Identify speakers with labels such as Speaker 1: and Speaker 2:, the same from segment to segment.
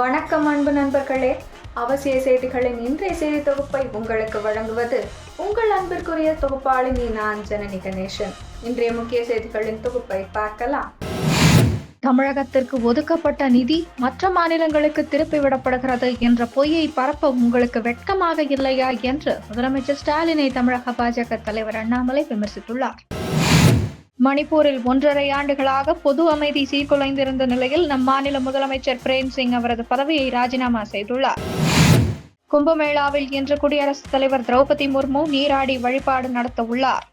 Speaker 1: வணக்கம் அன்பு நண்பர்களே. அவசிய செய்திகளின் இன்றைய செய்தி தொகுப்பை உங்களுக்கு வழங்குவது உங்கள் அன்பிற்குரிய தொகுப்பாளினி நான் ஜனனி கணேசன். இன்றைய முக்கிய செய்திகளின் தொகுப்பை பார்க்கலாம். தமிழகத்திற்கு ஒதுக்கப்பட்ட நிதி மற்ற மாநிலங்களுக்கு திருப்பி விடப்படுகிறது என்ற பொய்யை பரப்ப உங்களுக்கு வெட்கமாக இல்லையா என்று முதலமைச்சர் ஸ்டாலினை தமிழக பாஜக தலைவர் அண்ணாமலை விமர்சித்துள்ளார். மணிப்பூரில் ஒன்றரை ஆண்டுகளாக பொது அமைதி சீர்குலைந்திருந்த நிலையில் நம் மாநில முதலமைச்சர் பிரேம் சிங் அவரது பதவியை ராஜினாமா செய்துள்ளார். கும்பமேளாவில் இன்று குடியரசுத் தலைவர் திரௌபதி முர்மு நீராடி வழிபாடு நடத்த உள்ளார்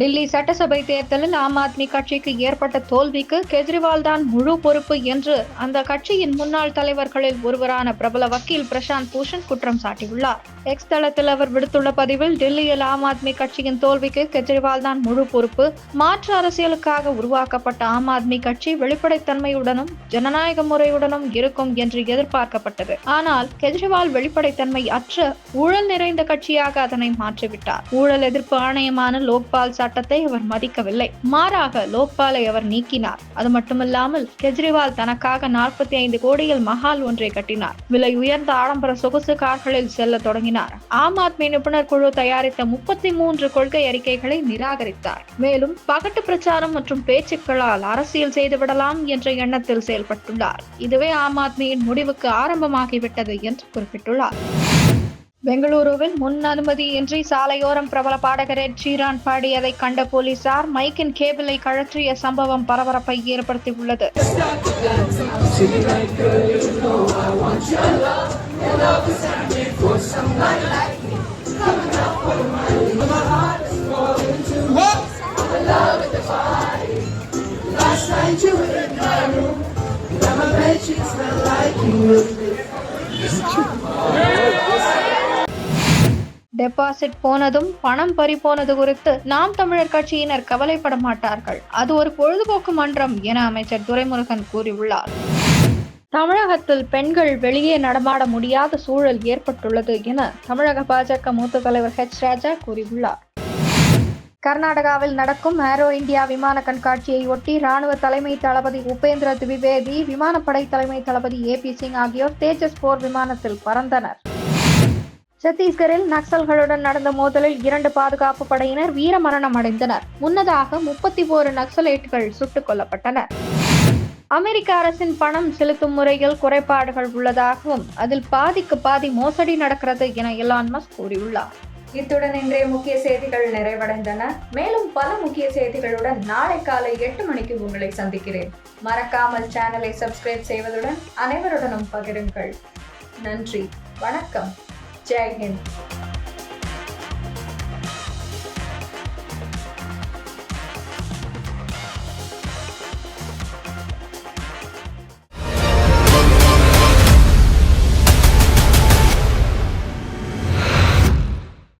Speaker 1: டெல்லி சட்டசபை தேர்தலில் ஆம் ஆத்மி கட்சிக்கு ஏற்பட்ட தோல்விக்கு கெஜ்ரிவால் தான் முழு பொறுப்பு என்று அந்த கட்சியின் முன்னாள் தலைவர்களில் ஒருவரான பிரபல வக்கீல் பிரசாந்த் பூஷன் குற்றம் சாட்டியுள்ளார். எக்ஸ் தளத்தில் அவர் விடுத்துள்ள பதிவில் டெல்லியில் ஆம் ஆத்மி கட்சியின் தோல்விக்கு கெஜ்ரிவால் தான் முழு பொறுப்பு மாற்று அரசியலுக்காக உருவாக்கப்பட்ட ஆம் ஆத்மி கட்சி வெளிப்படைத்தன்மையுடனும் ஜனநாயக முறையுடனும் இருக்கும் என்று எதிர்பார்க்கப்பட்டது. ஆனால் கெஜ்ரிவால் வெளிப்படைத்தன்மை அற்ற ஊழல் நிறைந்த கட்சியாக அதனை மாற்றிவிட்டார். ஊழல் எதிர்ப்பு ஆணையமான லோக்பால் சட்டத்தை அவர் மதிக்கவில்லை. மாறாக லோக்பாலை அவர் நீக்கினார். அது மட்டுமில்லாமல் கெஜ்ரிவால் தனக்காக நாற்பத்தி ஐந்து கோடியில் மஹால் ஒன்றை கட்டினார். விலை உயர்ந்த ஆடம்பர சொகுசு கார்களில் செல்ல தொடங்கினார். ஆம் ஆத்மி நிபுணர் குழு தயாரித்த முப்பத்தி மூன்று கொள்கை அறிக்கைகளை நிராகரித்தார். மேலும் பகட்டு பிரச்சாரம் மற்றும் பேச்சுக்களால் அரசியல் செய்துவிடலாம் என்ற எண்ணத்தில் செயல்பட்டுள்ளார். இதுவே ஆம் ஆத்மியின் முடிவுக்கு ஆரம்பமாகிவிட்டது என்று குறிப்பிட்டுள்ளார். பெங்களூருவில் முன் அனுமதியின்றி சாலையோரம் பிரபல பாடகர் எட் ஷீரான் பாடியதை கண்ட போலீசார் மைக்கின் கேபிளை கழற்றிய சம்பவம் பரபரப்பை ஏற்படுத்தியுள்ளது
Speaker 2: Yeah.
Speaker 1: டெபாசிட் போனதும் பணம் பறி போனது குறித்து நாம் தமிழர் கட்சியினர் கவலைப்பட மாட்டார்கள். அது ஒரு பொழுதுபோக்கு மன்றம் என அமைச்சர் துரைமுருகன் கூறியுள்ளார். தமிழகத்தில் பெண்கள் வெளியே நடமாட முடியாத சூழல் ஏற்பட்டுள்ளது என தமிழக பாஜக மூத்த தலைவர் ஹெச் ராஜா கூறியுள்ளார். கர்நாடகாவில் நடக்கும் ஏரோ இந்தியா விமான கண்காட்சியை ஒட்டி ராணுவ தலைமை தளபதி உபேந்திர திவிவேதி விமானப்படை தலைமை தளபதி ஏ பி சிங் ஆகியோர் தேஜஸ் போர் விமானத்தில் பறந்தனர். சத்தீஸ்கரில் நக்சல்களுடன் நடந்த மோதலில் இரண்டு பாதுகாப்பு படையினர் வீரமரணம் அடைந்தனர். முன்னதாக முப்பத்தி ஓரு நக்சலைட்டுகள் சுட்டுக் கொல்லப்பட்டனர் அமெரிக்க அரசின் பணம் செலுத்தும் முறையில் குறைபாடுகள் உள்ளதாகவும் அதில் பாதிக்கு பாதி மோசடி நடக்கிறது என எலான் மஸ்க் கூறியுள்ளார். இத்துடன் இன்றைய முக்கிய செய்திகள் நிறைவடைந்தன. மேலும் பல முக்கிய செய்திகளுடன் நாளை காலை எட்டு மணிக்கு உங்களை சந்திக்கிறேன். மறக்காமல் சேனலை சப்ஸ்கிரைப் செய்வதுடன் அனைவருடனும் பகிருங்கள். நன்றி. வணக்கம். जय हिंद